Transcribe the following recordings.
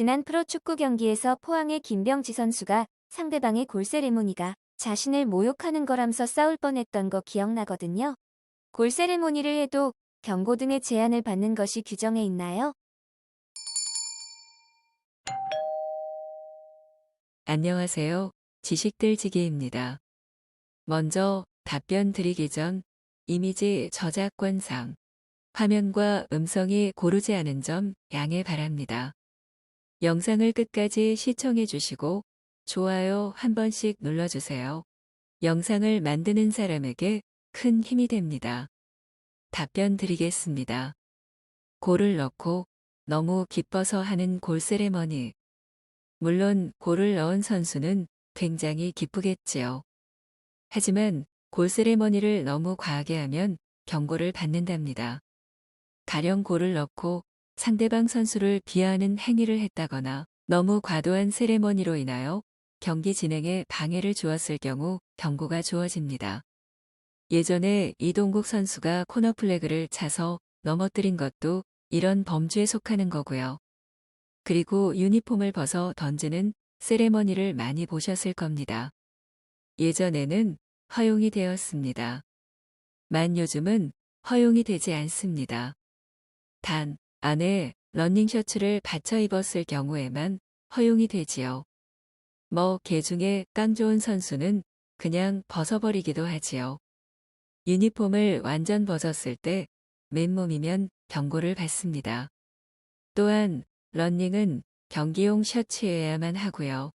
지난 프로축구 경기에서 포항의 김병지 선수가 상대방의 골세레모니가 자신을 모욕하는 거라면서 싸울 뻔했던 거 기억나거든요. 골세레모니를 해도 경고 등의 제한을 받는 것이 규정에 있나요? 안녕하세요. 지식들지기입니다. 먼저 답변 드리기 전 이미지 저작권상 화면과 음성이 고르지 않은 점 양해 바랍니다. 영상을 끝까지 시청해 주시고 좋아요 한 번씩 눌러주세요. 영상을 만드는 사람에게 큰 힘이 됩니다. 답변 드리겠습니다. 골을 넣고 너무 기뻐서 하는 골 세레머니. 물론 골을 넣은 선수는 굉장히 기쁘겠지요. 하지만 골 세레머니를 너무 과하게 하면 경고를 받는답니다. 가령 골을 넣고 상대방 선수를 비하하는 행위를 했다거나 너무 과도한 세레머니로 인하여 경기 진행에 방해를 주었을 경우 경고가 주어집니다. 예전에 이동국 선수가 코너 플래그를 차서 넘어뜨린 것도 이런 범주에 속하는 거고요. 그리고 유니폼을 벗어 던지는 세레머니를 많이 보셨을 겁니다. 예전에는 허용이 되었습니다. 만 요즘은 허용이 되지 않습니다. 단, 안에 러닝셔츠를 받쳐 입었을 경우에만 허용이 되지요. 뭐, 개 중에 깡 좋은 선수는 그냥 벗어버리기도 하지요. 유니폼을 완전 벗었을 때 맨몸이면 경고를 받습니다. 또한 러닝은 경기용 셔츠여야만 하고요.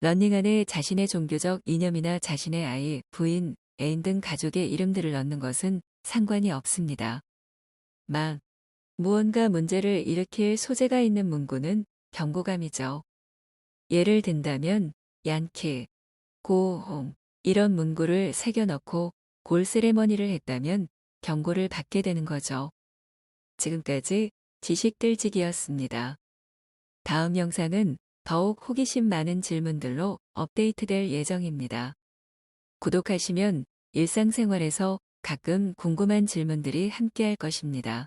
러닝 안에 자신의 종교적 이념이나 자신의 아이, 부인, 애인 등 가족의 이름들을 넣는 것은 상관이 없습니다. 막 무언가 문제를 일으킬 소재가 있는 문구는 경고감이죠. 예를 든다면 얀키, 고홍 이런 문구를 새겨 넣고 골 세레머니를 했다면 경고를 받게 되는 거죠. 지금까지 지식들지기였습니다. 다음 영상은 더욱 호기심 많은 질문들로 업데이트될 예정입니다. 구독하시면 일상생활에서 가끔 궁금한 질문들이 함께할 것입니다.